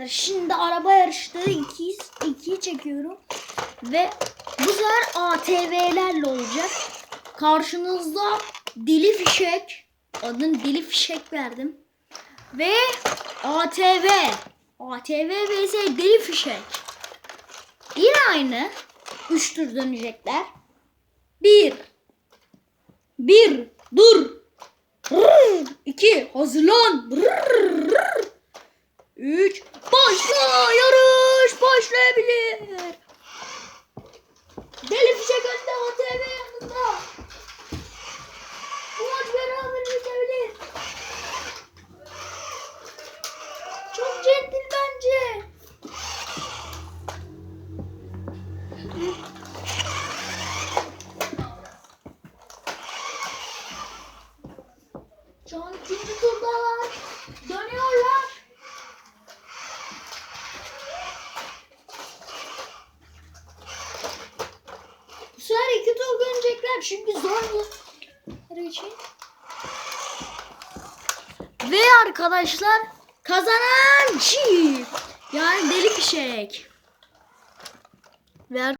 arkadaşlar. Şimdi araba yarışları 2'yi 2'yi çekiyorum. Ve bu sefer ATV'lerle olacak. Karşınızda Dili Fişek. Adını Dili Fişek verdim. Ve ATV. ATV vs Deli Fişek. Yine aynı. Üç tur dönecekler. Bir. Bir. Dur. Rrr. İki. Hazırlan. Rrr. Üç. Başla. Yarış başlayabilir. Deli Fişek önde ATV yanında. Bu maç beraber bitebilir. Çok centil bence. Şu an ikinci turdalar. İki tur dönecekler çünkü zor bu için. Ve arkadaşlar kazanan Çiğ. Yani deli fişek. Ve